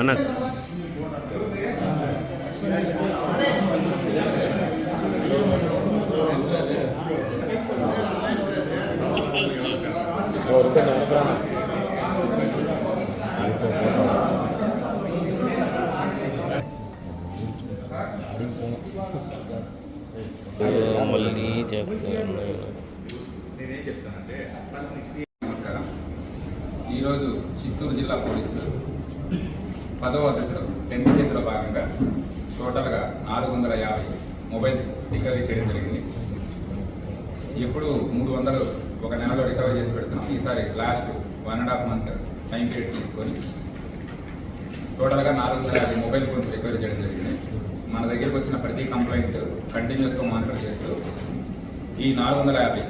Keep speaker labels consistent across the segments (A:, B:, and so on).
A: అన్న. మళ్ళీ చెప్తాను.
B: ఈరోజు చిత్తూరు జిల్లా పోలీసులు పదవ దశలో టెన్త్ కేసులో భాగంగా టోటల్గా నాలుగు వందల యాభై మొబైల్స్ రికవరీ చేయడం జరిగింది. ఎప్పుడు మూడు వందలు ఒక నెలలో రికవరీ చేసి పెడుతున్నాం. ఈసారి last one and half month time period తీసుకొని టోటల్గా నాలుగు వందల యాభై మొబైల్ ఫోన్స్ రికవరీ చేయడం జరిగింది. మన దగ్గరికి వచ్చిన ప్రతి కంప్లైంట్ కంటిన్యూస్గా మానిటర్ చేస్తూ ఈ నాలుగు వందల యాభై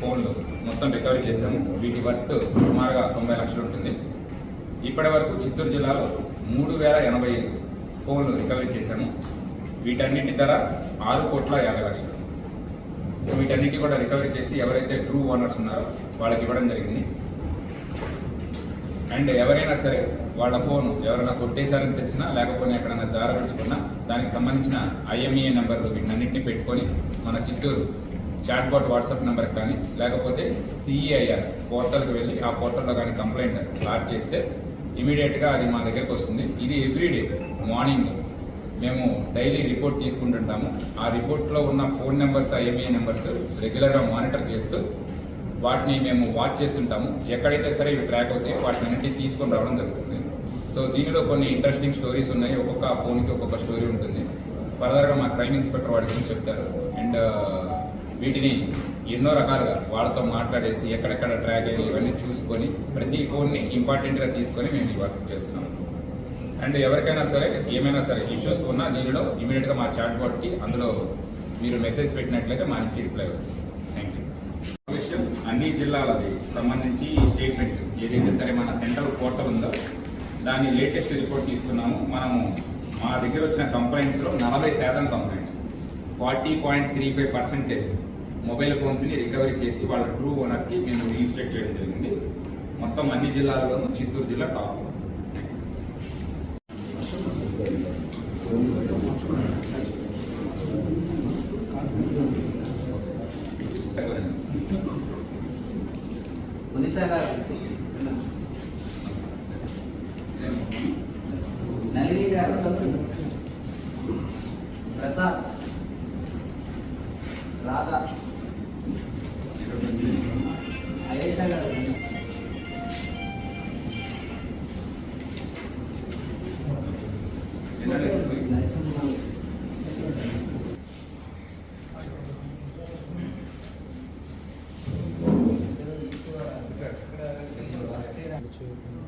B: ఫోన్లు మొత్తం రికవరీ చేశాము. వీటి వర్త్ సుమారుగా తొంభై లక్షలు ఉంటుంది. ఇప్పటి వరకు చిత్తూరు జిల్లాలో మూడు వేల ఎనభై ఐదు ఫోన్లు రికవరీ చేశాము. వీటన్నిటి ధర ఆరు కోట్ల యాభై లక్షలు. సో వీటన్నిటి కూడా రికవరీ చేసి ఎవరైతే ట్రూ ఓనర్స్ ఉన్నారో వాళ్ళకి ఇవ్వడం జరిగింది. అండ్ ఎవరైనా సరే వాళ్ళ ఫోన్ ఎవరైనా కొట్టేశారని తెలిసినా లేకపోతే ఎక్కడైనా జారవిడుచుకున్నా దానికి సంబంధించిన ఐఎంఈఏ నెంబర్లు వీటన్నింటినీ పెట్టుకొని మన Chittoor chat bot WhatsApp number కానీ లేకపోతే సిఈఐఆర్ పోర్టల్కి వెళ్ళి ఆ పోర్టల్లో కానీ కంప్లైంట్ లాడ్ చేస్తే ఇమీడియట్గా అది మా దగ్గరకు వస్తుంది. ఇది ఎవ్రీడే మార్నింగ్. మేము డైలీ రిపోర్ట్ తీసుకుంటుంటాము. ఆ రిపోర్ట్లో ఉన్న ఫోన్ నెంబర్స్ ఐఎంఏ నెంబర్స్ రెగ్యులర్గా మానిటర్ చేస్తూ వాటిని మేము వాచ్ చేస్తుంటాము. ఎక్కడైతే సరే ఇవి ట్రాక్ అవుతాయి వాటిని అన్నింటినీ తీసుకొని రావడం జరుగుతుంది. సో దీనిలో కొన్ని ఇంట్రెస్టింగ్ స్టోరీస్ ఉన్నాయి. ఒక్కొక్క ఫోన్కి ఒక్కొక్క స్టోరీ ఉంటుంది. ఫర్దర్గా మా క్రైమ్ ఇన్స్పెక్టర్ వాటి గురించి చెప్తారు. అండ్ వీటిని ఎన్నో రకాలుగా వాళ్ళతో మాట్లాడేసి ఎక్కడెక్కడ ట్రాక్ అయ్యి ఇవన్నీ చూసుకొని ప్రతి ఫోన్ని ఇంపార్టెంట్గా తీసుకొని మేము ఈ వర్క్ చేస్తున్నాం. అండ్ ఎవరికైనా సరే ఏమైనా సరే ఇష్యూస్ ఉన్నా దీనిలో ఇమీడియట్గా మా చాట్ బోర్డ్కి అందులో మీరు మెసేజ్ పెట్టినట్లయితే మా నుంచి రిప్లై వస్తుంది. థ్యాంక్ యూ విషయం అన్ని జిల్లాలది సంబంధించి స్టేట్మెంట్ ఏదైతే సరే మన సెంట్రల్ పోర్టల్ ఉందో దాని లేటెస్ట్ రిపోర్ట్ తీసుకున్నాము. మనము మా దగ్గర వచ్చిన కంప్లైంట్స్లో నలభై శాతం complaints forty point three five percentage mobile ఫోన్స్ని recovery చేసి వాళ్ళ ట్రూ ఓనర్స్కి మేము రిజిస్ట్రేట్ చేయడం జరిగింది. మొత్తం అన్ని జిల్లాల్లోనూ చిత్తూరు జిల్లా టాప్
C: సునీత గారు. ప్రసాద్. రాధా. అయేష గారు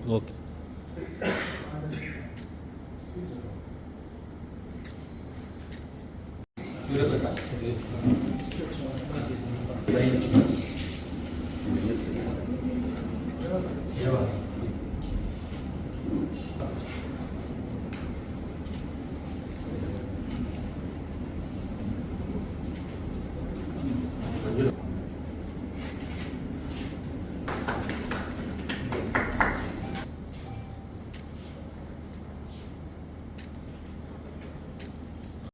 A: ఓకే.
B: దేవా